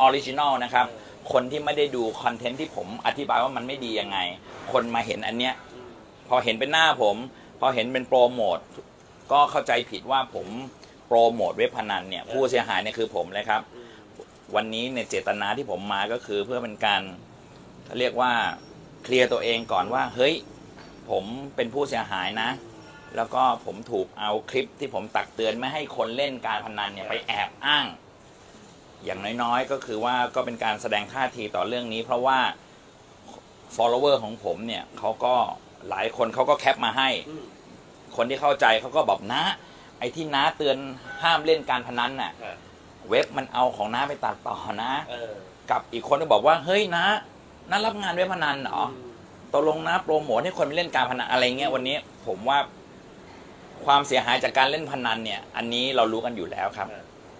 ออริจินอลนะครับ คนที่ไม่ได้ดูคอนเทนต์ที่ผมอธิบายว่ามันไม่ดียังไง คนมาเห็นอันเนี้ยพอเห็นเป็นหน้าผม พอเห็นเป็นโปรโมทก็เข้าใจผิดว่าผมโปรโมทเว็บพนันเนี่ยผู้เสียหายเนี่ยคือผมเลยครับ วันนี้เนี่ยเจตนาที่ผมมาก็คือเพื่อเป็นการเรียกว่าเคลียร์ตัวเองก่อนว่า เฮ้ย ผมเป็นผู้เสียหายนะ แล้วก็ผมถูกเอาคลิปที่ผมตักเตือนไม่ให้คนเล่นการพนันเนี่ยไปแอบอ้าง อย่างน้อยๆ ก็คือว่าก็เป็นการแสดงท่าทีต่อเรื่องนี้ เพราะว่า follower ของผมเนี่ยเขาก็หลายคนเขาก็แคปมาให้ คนที่เข้าใจเขาก็บอกนะ ไอ้ที่น้าเตือนห้ามเล่นการพนันน่ะ เว็บมันเอาของน้าไปตัดต่อนะออกับอีกคนก็บอกว่า เฮ้ยนะน้ารับงานเว็บพนันเหรอตกลงนะโปรโมทให้คนไปเล่นการพนันอะไรเงี้ยวันนี้ผมว่าความเสียหายจากการเล่นพนันเนี่ย อันนี้เรารู้กันอยู่แล้วครับ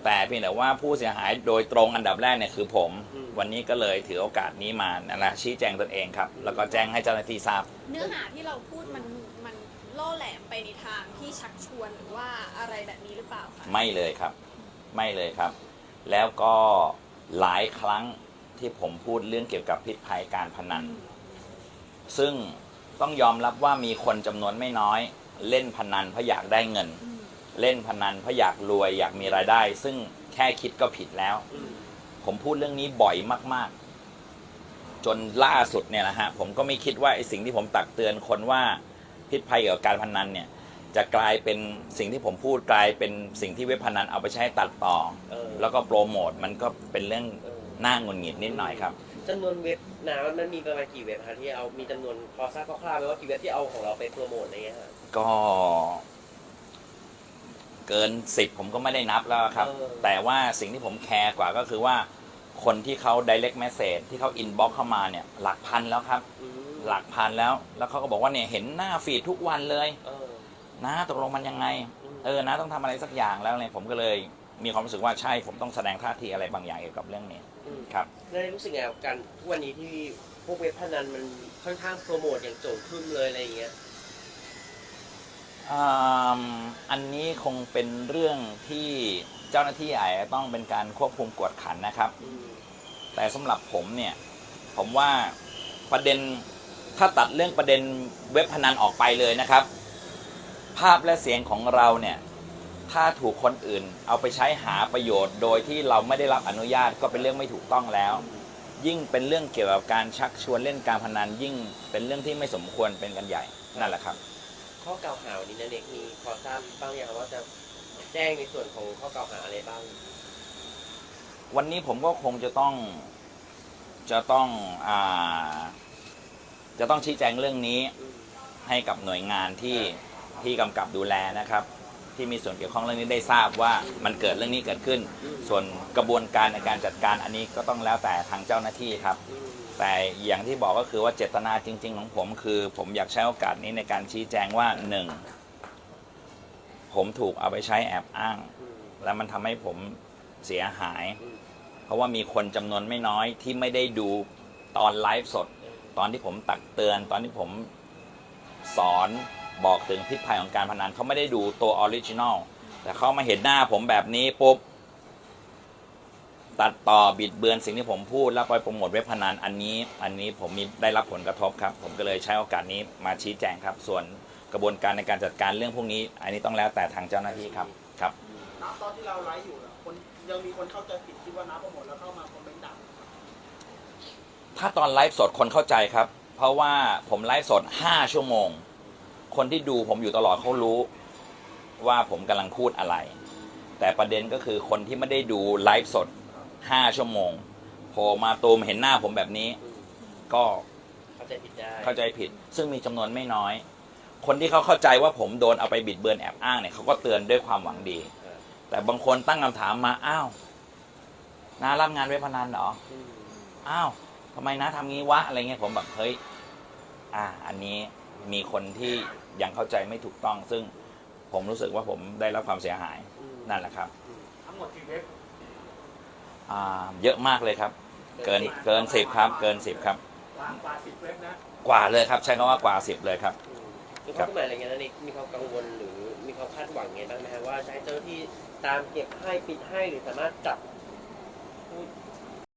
แต่เพียงแต่ว่าผู้เสียหายโดยตรงอันดับแรกเนี่ยคือผมอืมวันนี้ก็เลยถือโอกาสนี้มานั่นแหละชี้แจงตนเองครับ แล้วก็แจ้งให้เจ้าหน้าที่ทราบ เนื้อหาที่เราพูดมันมันล่อแหลมไปในทางที่ชักชวนหรือว่าอะไรแบบนี้หรือเปล่าคะไม่เลยครับ ไม่เลยครับ แล้วก็หลายครั้งที่ผมพูดเรื่องเกี่ยวกับพิษภัยการพนัน ซึ่งต้องยอมรับว่ามีคนจำนวนไม่น้อย เล่นพนันเพราะอยากได้เงิน อืม เล่นพนันเพราะอยากรวยอยากมีรายได้ ซึ่งแค่คิดก็ผิดแล้วอืมผมพูดเรื่องนี้บ่อยมาก ๆ จนล่าสุดเนี่ยนะฮะผมก็ไม่คิดว่าไอ้สิ่งที่ผมตักเตือนคนว่าพิษภัยเกี่ยวกับการพนันเนี่ย จะกลายเป็นสิ่งที่ผมพูดกลายเป็นสิ่งที่เว็บพนันเอาไปใช้ตัดต่อเออแล้วก็โปรโมทมันก็เป็นเรื่องเออน่างุนหงิดนิดหน่อยครับจำนวนเว็บนะมันมีประมาณกี่เว็บคะที่เอามีจำนวนพอทราบคร่าวๆไหมว่ากี่เว็บที่เอาของเราไปโปรโมทอะไรเงี้ยฮะก็ เกินสิบผมก็ไม่ได้นับแล้วครับ เออ แต่ว่าสิ่งที่ผมแคร์กว่าก็คือว่า คนที่เขา direct message ที่เขา inbox เข้ามาเนี่ยหลักพันแล้วครับ อืมหลักพันแล้ว แล้วเขาก็บอกว่าเนี่ยเห็นหน้าฟีดทุกวันเลย เออ นะตกลงมันยังไงอืมเออนะต้องทำอะไรสักอย่างแล้วเนี่ยผมก็เลยมีความรู้สึกว่าใช่ผมต้องแสดงท่าทีอะไรบางอย่างเกี่ยวกับเรื่องนี้อืม ครับ ได้รู้สึกไงกับการทุกวันนี้ที่พวกเว็บพนันมันค่อนข้างโปรโมทอย่างโจ่งครึ่มเลยอะไรอย่างเงี้ย อันนี้คงเป็นเรื่องที่เจ้าหน้าที่อาจจะต้องเป็นการควบคุมกวดขันนะครับ แต่สำหรับผมเนี่ย ผมว่าประเด็นถ้าตัดเรื่องประเด็นเว็บพนันออกไปเลยนะครับ ภาพและเสียงของเราเนี่ย ถ้าถูกคนอื่น เอาไปใช้หาประโยชน์ โดยที่เราไม่ได้รับอนุญาตก็เป็นเรื่องไม่ถูกต้องแล้ว ยิ่งเป็นเรื่องเกี่ยวกับการชักชวนเล่นการพนันยิ่งเป็นเรื่องที่ไม่สมควรเป็นกันใหญ่นั่นแหละครับ ข้อกล่าวหาวันนี้นะเด็กมีพอทราบบ้างยังว่าจะแจ้งในส่วนของข้อกล่าวหาอะไรบ้าง วันนี้ผมก็คงจะต้องจะต้องอ่าจะต้องชี้แจงเรื่องนี้อืมให้กับหน่วยงานที่ที่กำกับดูแลนะครับ ที่มีส่วนเกี่ยวข้องเรื่องนี้ได้ทราบว่ามันเกิดเรื่องนี้เกิดขึ้น ส่วนกระบวนการในการจัดการอันนี้ก็ต้องแล้วแต่ทางเจ้าหน้าที่ครับอืม แต่อย่างที่บอกก็คือว่าเจตนาจริง ๆ ของผมคือ ผมอยากใช้โอกาสนี้ในการชี้แจงว่าหนึ่งผมถูกเอาไปใช้แอบอ้าง และมันทำให้ผมเสียหาย เพราะว่ามีคนจำนวนไม่น้อยที่ไม่ได้ดูตอนไลฟ์สด ตอนที่ผมตักเตือน ตอนที่ผมสอนบอกถึงพิษภัยของการพนันเขาไม่ได้ดูตัวออริจินอลแต่เขามาเห็นหน้าผมแบบนี้ปุ๊บ ตัดต่อบิดเบือนสิ่งที่ผมพูด แล้วไปโปรโมทเว็บพนันอันนี้ อันนี้ผมมีได้รับผลกระทบครับ ผมก็เลยใช้โอกาสนี้มาชี้แจงครับ ส่วนกระบวนการในการจัดการเรื่องพวกนี้ อันนี้ต้องแล้วแต่ทางเจ้าหน้าที่ครับครับณตอนที่เราไลฟ์อยู่อะคนยังมีคนเข้าใจผิดคิดว่าน้าโปรโมทแล้วเข้ามาคอมเมนต์ด่าถ้าตอนไลฟ์สดคนเข้าใจครับ เพราะว่าผมไลฟ์สด 5 ชั่วโมง คนที่ดูผมอยู่ตลอดเขารู้ ว่าผมกำลังพูดอะไร แต่ประเด็นก็คือคนที่ไม่ได้ดูไลฟ์สด 5ชั่วโมงโผล่มาตูมเห็นหน้าผมแบบนี้อืมก็เข้าใจผิดได้เข้าใจผิด ซึ่งมีจำนวนไม่น้อย คนที่เขาเข้าใจว่าผมโดนเอาไปบิดเบือนแอบอ้างเนี่ยเขาก็เตือนด้วยความหวังดีครับแต่บางคนตั้งคำถามมาอ้าวน้ารับงานเว็บพนันเหรอ อืมอ้าวทำไมนะทำงี้วะ อะไรเงี้ยผมแบบเฮ้ย อ่า อันนี้มีคนที่ยังเข้าใจไม่ถูกต้อง ซึ่งผมรู้สึกว่าผมได้รับความเสียหาย อืมนั่นแหละครับ ทั้งหมดกี่เว็บ อ่าเยอะมากเลยครับ เกินเกินสิบครับ เกินสิบครับ กว่ากว่าสิบเว็บนะกว่าเลยครับ ใช้คำว่ากว่าสิบเลยครับอืมมีความหมายอะไรเงี้ยนะเด็กมีความกังวลหรือมีความคาดหวังไงบ้างไหมฮะว่าจะให้เจ้าหน้าที่ตามเก็บให้ปิดให้หรือสามารถจับ